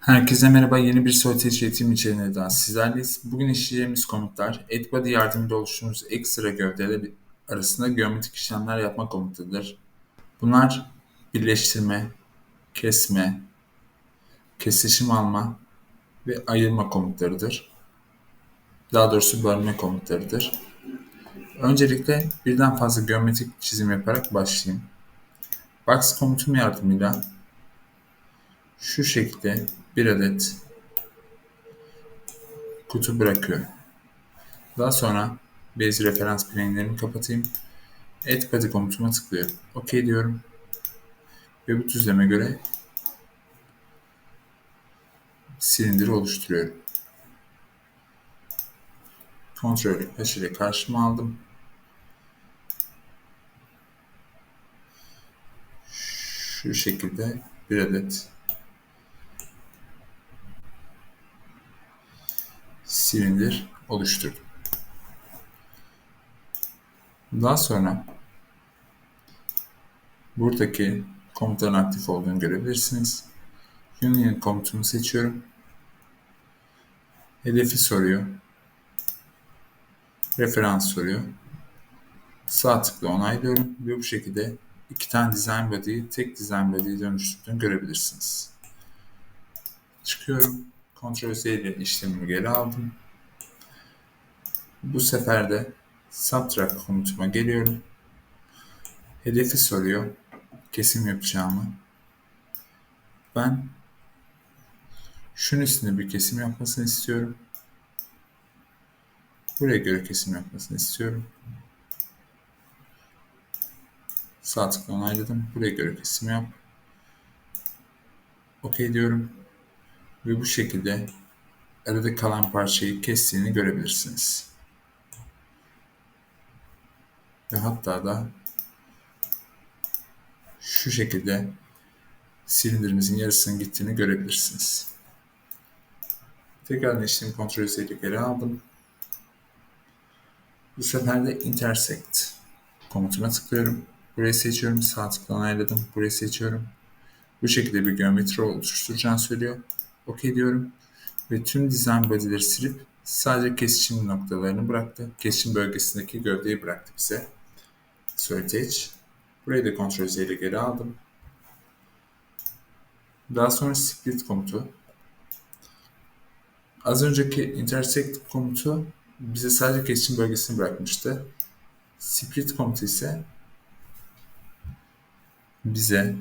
Herkese merhaba. Yeni bir Solitaire eğitim içeriğinde daha sizlerleyiz. Bugün işleyeceğimiz komutlar, AddBody yardımıyla oluşturduğumuz ekstra gövdeler arasında geometrik işlemler yapma komutudur. Bunlar birleştirme, kesme, kesişim alma ve ayırma komutlarıdır. Daha doğrusu bölme komutlarıdır. Öncelikle birden fazla geometrik çizim yaparak başlayayım. Box komutum yardımıyla şu şekilde bir adet kutu bırakıyorum. Daha sonra base referans plane'lerini kapatayım. Add body komutuma tıklıyorum. OK diyorum. Ve bu düzleme göre silindiri oluşturuyorum. Kontrolü H ile karşıma aldım. Şu şekilde bir adet silindir oluşturdum. Daha sonra buradaki komutların aktif olduğunu görebilirsiniz. Union komutunu seçiyorum. Hedefi soruyor. Referans soruyor. Sağ tıkla onaylıyorum ve bu şekilde iki tane design body'yi tek design body'ye dönüştürdüğünü görebilirsiniz. Çıkıyorum. Ctrl Z ile işlemimi geri aldım. Bu sefer de subtract komutuma geliyorum. Hedefi soruyor. Kesim yapacağımı. Ben şunun üstünde bir kesim yapmasını istiyorum. Buraya göre kesim yapmasını istiyorum. Sağ tıkla onayladım. Buraya göre kesim yap. OK diyorum. Ve bu şekilde arada kalan parçayı kestiğini görebilirsiniz. Ve hatta da şu şekilde silindirimizin yarısının gittiğini görebilirsiniz. Tekrar işlemi kontrol ile geri aldım. Bu sefer de intersect komutuna tıklıyorum. Burayı seçiyorum. Sağ tıkla onayladım. Burayı seçiyorum. Bu şekilde bir geometri oluşturacağını söylüyor. OK diyorum. Ve tüm design body'leri silip sadece kesişim noktalarını bıraktı. Kesişim bölgesindeki gövdeyi bıraktı bize. Solitaire. Burayı da Ctrl Z ile geri aldım. Daha sonra split komutu. Az önceki intersect komutu bize sadece kesişim bölgesini bırakmıştı. Split komutu ise bize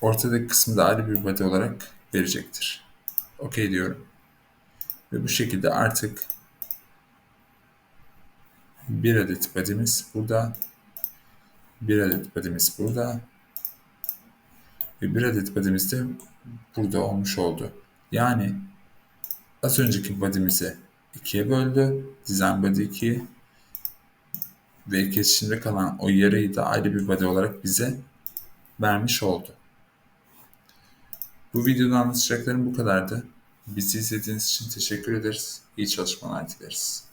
ortadaki kısmı da ayrı bir body olarak verecektir. OK diyorum. Ve bu şekilde artık bir adet body'miz burada, bir adet body'miz burada ve bir adet body'miz de burada olmuş oldu. Yani az önceki body'mizi ikiye böldü. Design body 2 ve kesişimde kalan o yarayı da ayrı bir body olarak bize vermiş oldu. Bu videoda anlatacaklarım bu kadardı. Bizi izlediğiniz için teşekkür ederiz. İyi çalışmalar dileriz.